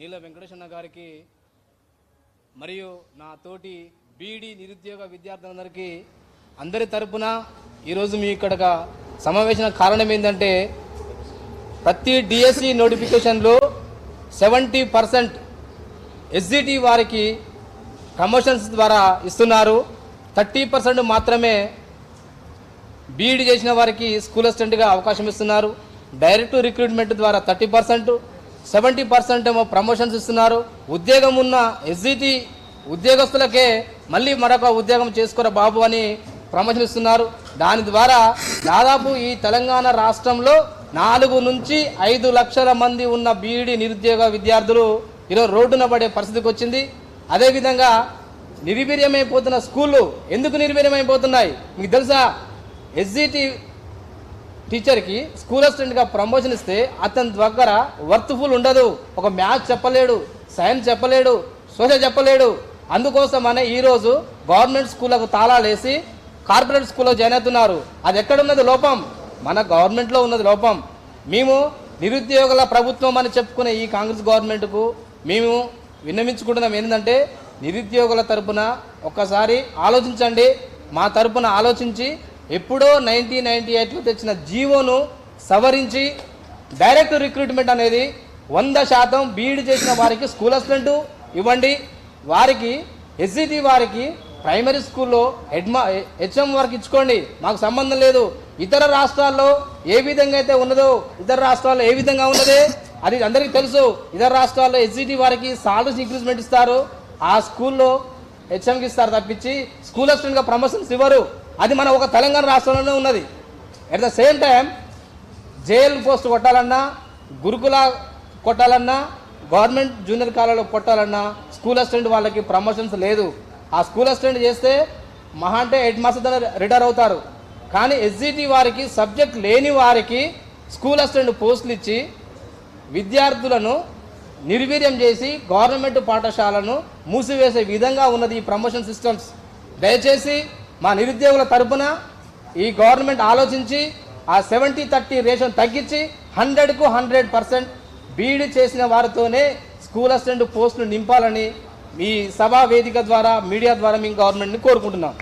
నీల వెంకటేశ్వర గారికి మరియు నా తోటి బీడీ నిరుద్యోగ విద్యార్థులందరికీ అందరి తరపున ఈరోజు మీ ఇక్కడ సమావేశం కారణం ఏంటంటే ప్రతి డిఎస్సి నోటిఫికేషన్లో సెవెంటీ పర్సెంట్ ఎస్జిటి వారికి ప్రమోషన్స్ ద్వారా ఇస్తున్నారు. థర్టీ పర్సెంట్ మాత్రమే బీఈడి చేసిన వారికి స్కూల్ అసిస్టెంట్గా అవకాశం ఇస్తున్నారు. డైరెక్ట్ రిక్రూట్మెంట్ ద్వారా థర్టీ పర్సెంట్ సెవెంటీ పర్సెంట్ ఏమో ప్రమోషన్స్ ఇస్తున్నారు. ఉద్యోగం ఉన్న ఎస్జిటి ఉద్యోగస్తులకే మళ్ళీ మరొక ఉద్యోగం చేసుకోరా బాబు అని ప్రమోషన్ ఇస్తున్నారు. దాని ద్వారా దాదాపు ఈ తెలంగాణ రాష్ట్రంలో నాలుగు నుంచి ఐదు లక్షల మంది ఉన్న బీఈడి నిరుద్యోగ విద్యార్థులు ఈరోజు రోడ్డున పడే పరిస్థితికి వచ్చింది. అదేవిధంగా నిర్వీర్యమైపోతున్న స్కూళ్ళు ఎందుకు నిర్వీర్యమైపోతున్నాయి? మీకు తెలుసా? ఎస్జిటి టీచర్కి స్కూల్ అసిస్టెంట్గా ప్రమోషన్ ఇస్తే అతని దగ్గర వర్త్ఫుల్ ఉండదు. ఒక మ్యాథ్స్ చెప్పలేడు సైన్స్ చెప్పలేడు సోషల్ చెప్పలేడు. అందుకోసమనే ఈరోజు గవర్నమెంట్ స్కూళ్ళకు తాళాలేసి కార్పొరేట్ స్కూల్లో జాయిన్ అవుతున్నారు. అది ఎక్కడున్నది లోపం? మన గవర్నమెంట్లో ఉన్నది లోపం. మేము నిరుద్యోగుల ప్రభుత్వం అని చెప్పుకునే ఈ కాంగ్రెస్ గవర్నమెంట్కు మేము విన్నవించుకుంటున్నాం ఏంటంటే నిరుద్యోగుల తరపున ఒక్కసారి ఆలోచించండి. మా తరపున ఆలోచించి ఎప్పుడో నైన్టీన్ నైన్టీ ఎయిట్లో తెచ్చిన జీవోను సవరించి డైరెక్ట్ రిక్రూట్మెంట్ అనేది వంద శాతం బీఈడి చేసిన వారికి స్కూల్ అసిస్టెంట్ ఇవ్వండి. వారికి ఎస్జిటి వారికి ప్రైమరీ స్కూల్లో హెడ్మా హెచ్ఎం వరకు ఇచ్చుకోండి. మాకు సంబంధం లేదు. ఇతర రాష్ట్రాల్లో ఏ విధంగా అయితే ఉన్నదో ఇతర రాష్ట్రాల్లో ఏ విధంగా ఉన్నదే అది అందరికీ తెలుసు. ఇతర రాష్ట్రాల్లో ఎస్జిటి వారికి సాలరీస్ ఇంక్రీజ్మెంట్ ఇస్తారు. ఆ స్కూల్లో హెచ్ఎంకి ఇస్తారు తప్పించి స్కూల్ అసిస్టెంట్గా ప్రమోషన్స్ ఇవ్వరు. అది మన ఒక తెలంగాణ రాష్ట్రంలోనే ఉన్నది. At the same time JL post కొట్టాలన్నా గురుకుల కొట్టాలన్నా గవర్నమెంట్ జూనియర్ కాలేజీలో కొట్టాలన్నా స్కూల్ అసిస్టెంట్ వాళ్ళకి ప్రమోషన్స్ లేదు. ఆ స్కూల్ అసిస్టెంట్ చేస్తే మహా అంటే ఎయిట్ మాస్టర్ రిటైర్ అవుతారు. కానీ ఎస్జిటి వారికి సబ్జెక్ట్ లేని వారికి స్కూల్ అసిస్టెంట్ పోస్టులు ఇచ్చి విద్యార్థులను నిర్వీర్యం చేసి గవర్నమెంట్ పాఠశాలను మూసివేసే విధంగా ఉన్నది ఈ ప్రమోషన్ సిస్టమ్స్ దయచేసి మా నిరుద్యోగుల తరపున ఈ గవర్నమెంట్ ఆలోచించి ఆ సెవెంటీ థర్టీ రేషన్ తగ్గించి హండ్రెడ్కు హండ్రెడ్ పర్సెంట్ బీఈడి చేసిన వారితోనే స్కూల్ అసిస్టెంట్ పోస్టులు నింపాలని మీ సభా వేదిక ద్వారా మీడియా ద్వారా మేము గవర్నమెంట్ని కోరుకుంటున్నాం.